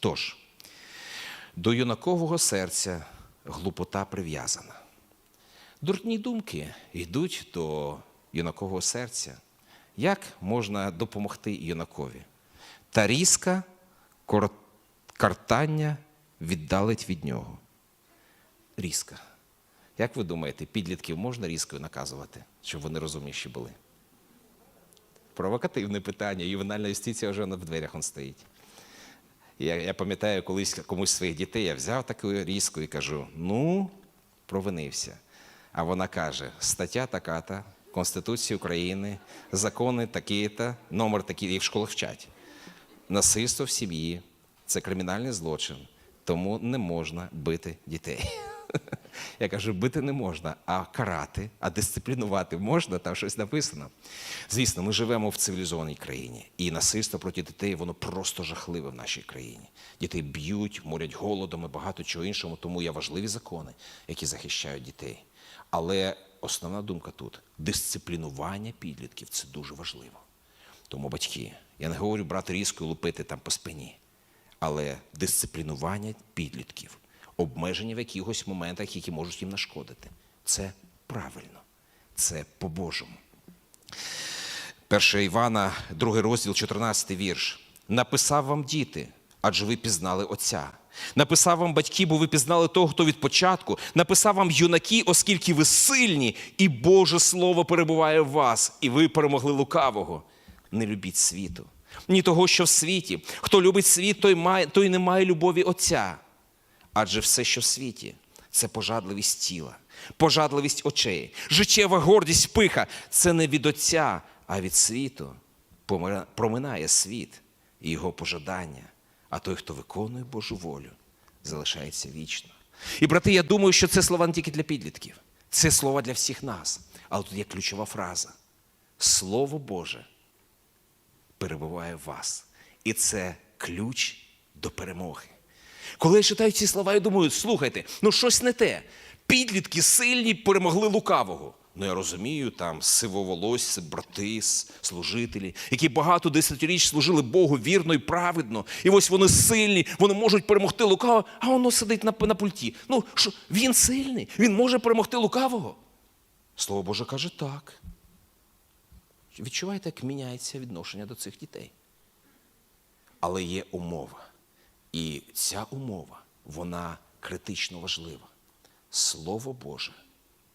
Тож, до юнакового серця глупота прив'язана. Дурні думки йдуть до юнакового серця. Як можна допомогти юнакові? Та різка картання віддалить від нього. Різка. Як ви думаєте, підлітків можна різкою наказувати, щоб вони розумніші були? Провокативне питання. Ювенальна юстиція вже в дверях он стоїть. Я, я пам'ятаю, колись комусь своїх дітей я взяв таку різку і кажу: ну, провинився. А вона каже: стаття така-та, Конституції України, закони такі-та, номер такий, їх в школах вчать. Насильство в сім'ї це кримінальний злочин, тому не можна бити дітей. Я кажу, бити не можна, а карати, а дисциплінувати можна, там щось написано. Звісно, ми живемо в цивілізованій країні, і насильство проти дітей воно просто жахливе в нашій країні. Дітей б'ють, морять голодом і багато чого іншого, тому є важливі закони, які захищають дітей. Але основна думка тут дисциплінування підлітків це дуже важливо. Тому батьки, я не говорю брати різко і лупити там по спині, але дисциплінування підлітків, обмеження в якихось моментах, які можуть їм нашкодити. Це правильно, це по-божому. 1 Івана, 2 розділ, 14 вірш. Написав вам діти, адже ви пізнали Отця. Написав вам батьки, бо ви пізнали того, хто від початку. Написав вам юнаки, оскільки ви сильні, і Боже Слово перебуває в вас, і ви перемогли лукавого. Не любіть світу, ні того, що в світі. Хто любить світ, той, має, той не має любові Отця. Адже все, що в світі, це пожадливість тіла, пожадливість очей, життєва гордість пиха це не від Отця, а від світу. Проминає світ і його пожадання, а той, хто виконує Божу волю, залишається вічно. І, брати, я думаю, що це слова не тільки для підлітків, це слова для всіх нас. Але тут є ключова фраза: Слово Боже перебуває в вас. І це ключ до перемоги. Коли я читаю ці слова, я думаю, слухайте, ну щось не те. Підлітки сильні перемогли лукавого. Ну, я розумію, там сивоволосці, брати, служителі, які багато десятиріч служили Богу вірно і праведно. І ось вони сильні, вони можуть перемогти лукавого, а воно сидить на, на пульті. Ну, що, він сильний, він може перемогти лукавого. Слово Боже каже так. Відчуваєте, як міняється відношення до цих дітей. Але є умова. І ця умова, вона критично важлива. Слово Боже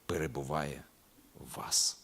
перебуває в вас.